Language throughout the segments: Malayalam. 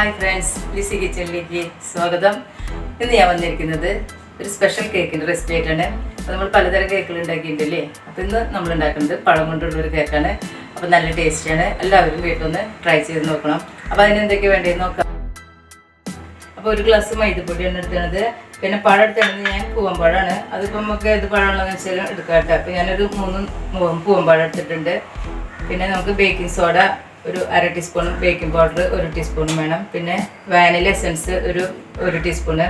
ഹായ് ഫ്രണ്ട്സ് ലിസി കിച്ചണിലേക്ക് സ്വാഗതം. ഇന്ന് ഞാൻ വന്നിരിക്കുന്നത് ഒരു സ്പെഷ്യൽ കേക്കിന്റെ റെസിപ്പി ആയിട്ടാണ്. അപ്പോൾ നമ്മൾ പലതരം കേക്കുകൾ ഉണ്ടാക്കിയിട്ടുണ്ടല്ലേ അപ്പോൾ ഇന്ന് നമ്മൾ ഉണ്ടാക്കുന്നത് പഴം കൊണ്ടുള്ള ഒരു കേക്കാണ് അപ്പോൾ നല്ല ടേസ്റ്റിയാണ് എല്ലാവരും വീട്ടിൽ വീട്ടിലൊന്ന് ട്രൈ ചെയ്ത് നോക്കണം. അപ്പോൾ അതിന് എന്തൊക്കെ വേണ്ടതെന്ന് നോക്കാം. അപ്പോൾ ഒരു ഗ്ലാസ് മൈദപ്പൊടിയാണ് എടുക്കുന്നത് പിന്നെ പഴം എടുത്തത് ഞാൻ പൂവമ്പഴമാണ് അതിപ്പോൾ നമുക്ക് ഏത് പഴമുള്ളതെന്ന് വെച്ചാൽ എടുക്കാം കേട്ടോ. അപ്പോൾ ഞാനൊരു മൂന്ന് പൂവമ്പഴം എടുത്തിട്ടുണ്ട്. പിന്നെ നമുക്ക് ബേക്കിംഗ് സോഡ ഒരു അര ടീസ്പൂൺ ബേക്കിംഗ് പൗഡർ ഒരു ടീസ്പൂൺ വേണം. പിന്നെ വാനില എസൻസ് ഒരു ഒരു ടീസ്പൂണ്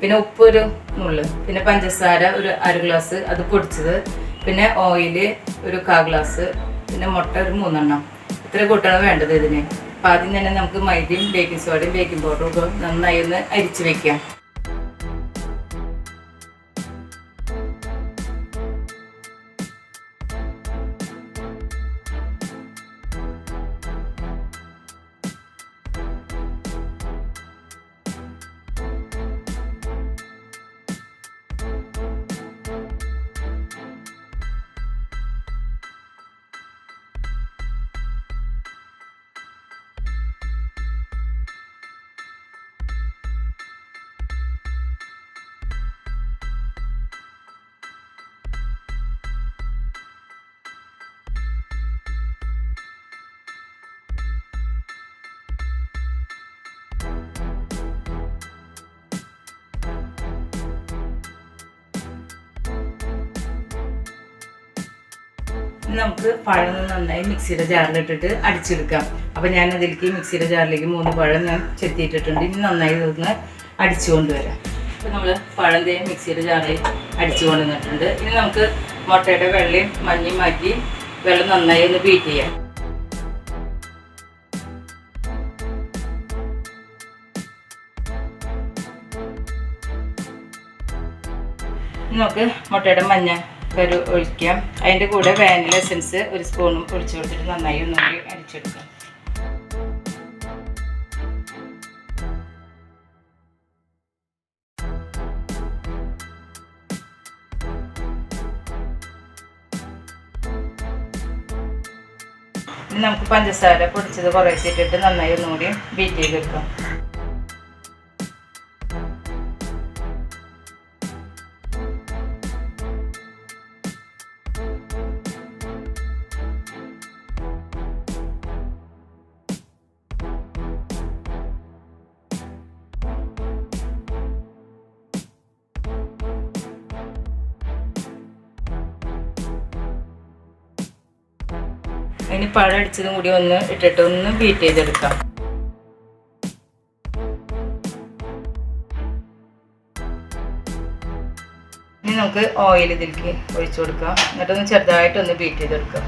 പിന്നെ ഉപ്പ് ഒരു നുള്ള്. പിന്നെ പഞ്ചസാര ഒരു അര ഗ്ലാസ് അത് പൊടിച്ചത്. പിന്നെ ഓയിൽ ഒരു കാ ഗ്ലാസ് പിന്നെ മുട്ട ഒരു മൂന്നെണ്ണം. ഇത്ര കൂട്ടാണ് വേണ്ടത് ഇതിന്. അപ്പം ആദ്യം തന്നെ നമുക്ക് മൈദയും ബേക്കിംഗ് സോഡയും ബേക്കിംഗ് പൗഡറും ഒക്കെ നന്നായി ഒന്ന് അരിച്ച് വെക്കാം. ഇനി നമുക്ക് പഴം നന്നായി മിക്സിയുടെ ജാറിലിട്ടിട്ട് അടിച്ചെടുക്കാം. അപ്പം ഞാൻ അതിലേക്ക് മിക്സിയുടെ ജാറിലേക്ക് മൂന്ന് പഴം ഞാൻ ചെത്തിയിട്ടിട്ടുണ്ട്. ഇനി നന്നായി ഇതൊന്ന് അടിച്ചു കൊണ്ടുവരാം അപ്പം നമ്മൾ പഴം തേ മിക്സിയുടെ ജാറിൽ അടിച്ചു കൊണ്ടുവന്നിട്ടുണ്ട് ഇനി നമുക്ക് മുട്ടയുടെ വെള്ളയും മഞ്ഞയും മാറ്റി വെള്ളം നന്നായി ഒന്ന് ബീറ്റ് ചെയ്യാം. നമുക്ക് മുട്ടയുടെ മഞ്ഞ കരു ഒഴിക്കാം. അതിന്റെ കൂടെ വാനില എസൻസ് ഒരു സ്പൂണും ഒഴിച്ചു കൊടുത്തിട്ട് നന്നായി ഒന്നുകൂടി അരിച്ചെടുക്കാം നമുക്ക് പഞ്ചസാര പൊടിച്ചത് കുറേശ്ശെ ഇട്ടിട്ട് നന്നായി ഒന്നുകൂടി ബീറ്റ് ചെയ്തെടുക്കാം. ഇനി പഴം അടിച്ചതും കൂടി ഒന്ന് ഇട്ടിട്ട് ഒന്ന് ബീറ്റ് ചെയ്തെടുക്കാം. ഇനി നമുക്ക് ഓയിൽ ഇതിലേക്ക് ഒഴിച്ചു കൊടുക്കാം. എന്നിട്ടൊന്ന് ചെറുതായിട്ടൊന്ന് ബീറ്റ് ചെയ്തെടുക്കാം.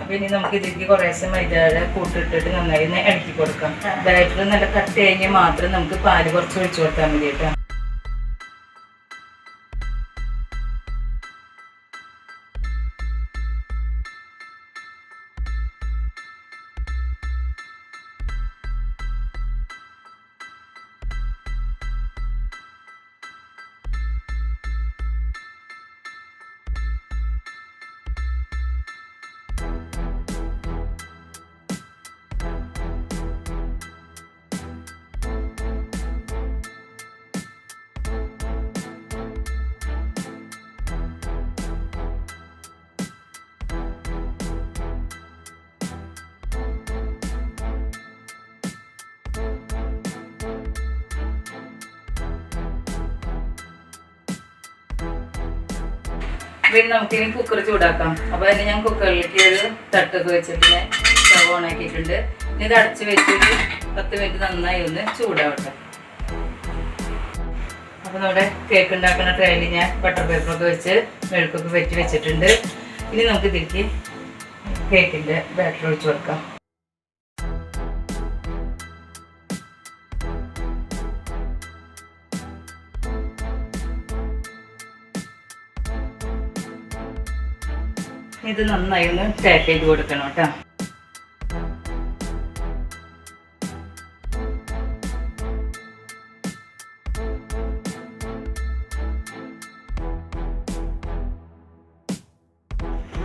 അപ്പൊ ഇനി നമുക്ക് ഇതിലേക്ക് കുറേശ്ശെ മൈദയുടെ കൂട്ടിട്ടിട്ട് നന്നായി ഒന്ന് ഇളക്കി കൊടുക്കാം. ബാറ്റർ നല്ല കട്ട് കഴിഞ്ഞ് മാത്രം നമുക്ക് പാൽ കുറച്ച് ഒഴിച്ചു കൊടുത്താൽ മതി കേട്ടോ. പിന്നെ നമുക്ക് ഇനി കുക്കർ ചൂടാക്കാം. അപ്പോൾ അതിന് ഞാൻ കുക്കറിലേക്ക് ഒരു തട്ടൊക്കെ വെച്ചിട്ട് ഞാൻ സ്റ്റവ് ഓണാക്കിയിട്ടുണ്ട് ഇനി ഇത് അടച്ച് വെച്ചിട്ട് പത്ത് മിനിറ്റ് നന്നായി ഒന്ന് ചൂടാവട്ടെ. അപ്പോൾ നമ്മുടെ കേക്ക് ഉണ്ടാക്കുന്ന ട്രേയിൽ ഞാൻ ബട്ടർ പേപ്പറൊക്കെ വെച്ച് മെഴുക്കൊക്കെ വെറ്റി വെച്ചിട്ടുണ്ട്. ഇനി നമുക്ക് തിരിച്ച് കേക്കിന്റെ ബാറ്റർ ഒഴിച്ച് കൊടുക്കാം. ഇത് നന്നായി ഒന്ന് ടാപ്പ് ചെയ്ത് കൊടുക്കണം കേട്ടോ.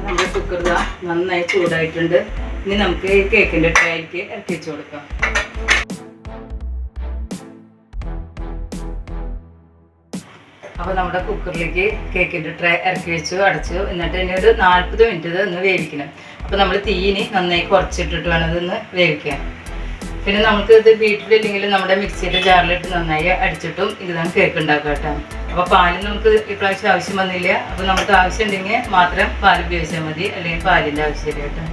നമ്മുടെ നന്നായി ചൂടായിട്ടുണ്ട്. ഇനി നമുക്ക് ഈ കേക്കിന്റെ ട്രൈക്ക് ഇറക്കിച്ചു കൊടുക്കാം. അപ്പോൾ നമ്മുടെ കുക്കറിലേക്ക് കേക്കിന്റെ ട്രേ ഇറക്കി വെച്ചു അടച്ചു. എന്നിട്ട് ഇനി ഒരു നാൽപ്പത് മിനിറ്റ് ഇത് ഒന്ന് വേവിക്കണം. അപ്പോൾ നമ്മൾ തീയിന് നന്നായി കുറച്ചിട്ടിട്ട് വേണം ഇതൊന്ന് വേവിക്കാൻ. പിന്നെ നമുക്ക് ഇത് വീട്ടിലില്ലെങ്കിൽ നമ്മുടെ മിക്സിയുടെ ജാറിലിട്ട് നന്നായി അടിച്ചിട്ടും ഇതാണ് കേക്ക് ഉണ്ടാക്കുക കേട്ടോ. അപ്പോൾ പാൽ നമുക്ക് ഇപ്രാവശ്യം ആവശ്യം വന്നില്ല. അപ്പോൾ നമുക്ക് ആവശ്യം ഉണ്ടെങ്കിൽ മാത്രം പാൽ ഉപയോഗിച്ചാൽ മതി. അല്ലെങ്കിൽ പാലിന്റെ ആവശ്യമില്ല കേട്ടോ.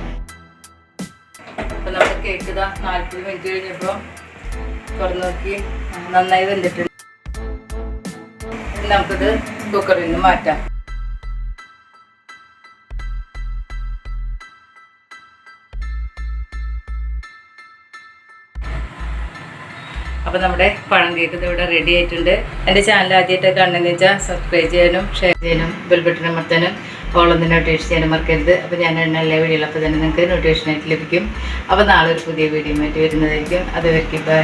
അപ്പോൾ നമ്മുടെ കേക്ക് ഇതാ നാൽപ്പത് മിനിറ്റ് കഴിഞ്ഞപ്പോൾ തുറന്നു നോക്കി. നന്നായി വെന്തിട്ടുണ്ട്. നമുക്കിത് കുക്കറിൽ നിന്ന് മാറ്റാം. അപ്പോൾ നമ്മുടെ പഴം കേക്ക് ഇവിടെ റെഡി ആയിട്ടുണ്ട്. എന്റെ ചാനൽ ആദ്യമായിട്ട് കാണുന്നതെന്ന് വെച്ചാൽ സബ്സ്ക്രൈബ് ചെയ്യാനും ഷെയർ ചെയ്യാനും ബെൽ ബട്ടൺ അമർത്താനും ഓളൊന്ന് നോട്ടിഫിക്കേഷൻ ചെയ്യാനും മറക്കരുത്. അപ്പോൾ ഞാൻ ഇടുന്ന എല്ലാ വീഡിയോകളും അപ്പോൾ തന്നെ നിങ്ങൾക്ക് നോട്ടിഫിക്കേഷൻ ആയിട്ട് ലഭിക്കും. അപ്പോൾ നാളെ ഒരു പുതിയ വീഡിയോ ആയിട്ട് വരുന്നതായിരിക്കും. അതുവരെ ബൈ